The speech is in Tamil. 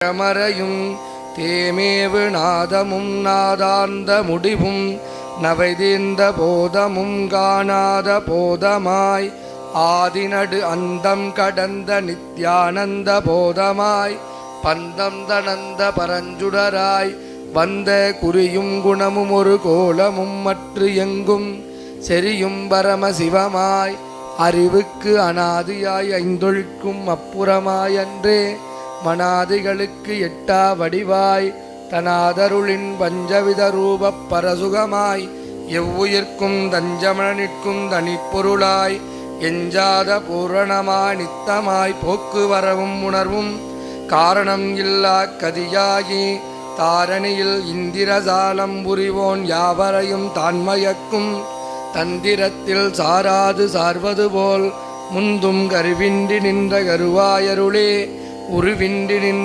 அமரையும் தேமேவு நாதமும் நாதாந்த முடிவும் நவைதீர்ந்த போதமும் காணாத போதமாய் ஆதிநடு அந்தம் கடந்த நித்யானந்த போதமாய் பந்தம் தனந்த பரஞ்சுடராய் வந்த குறியும் குணமும் ஒரு கோலமும் மற்று எங்கும் செரியும் பரமசிவமாய் அறிவுக்கு அனாதியாய் ஐந்தொழிக்கும் அப்புறமாயன்றே மனாதிகளுக்கு எட்டா வடிவாய் தனாதருளின் பஞ்சவித ரூபப் பரசுகமாய் எவ்வுயிர்க்கும் தஞ்சமனிற்கும் தனிப்பொருளாய் எஞ்சாத பூரணமாய் நித்தமாய் போக்கு வரவும் உணர்வும் காரணம் இல்லா கதியாகி தாரணியில் இந்திரசாலம் புரிவோன் யாவரையும் தான்மயக்கும் தந்திரத்தில் சாராது சார்வது போல் முந்தும் கருவின்றி நின்ற கருவாயருளே உருவின்றி நின்ற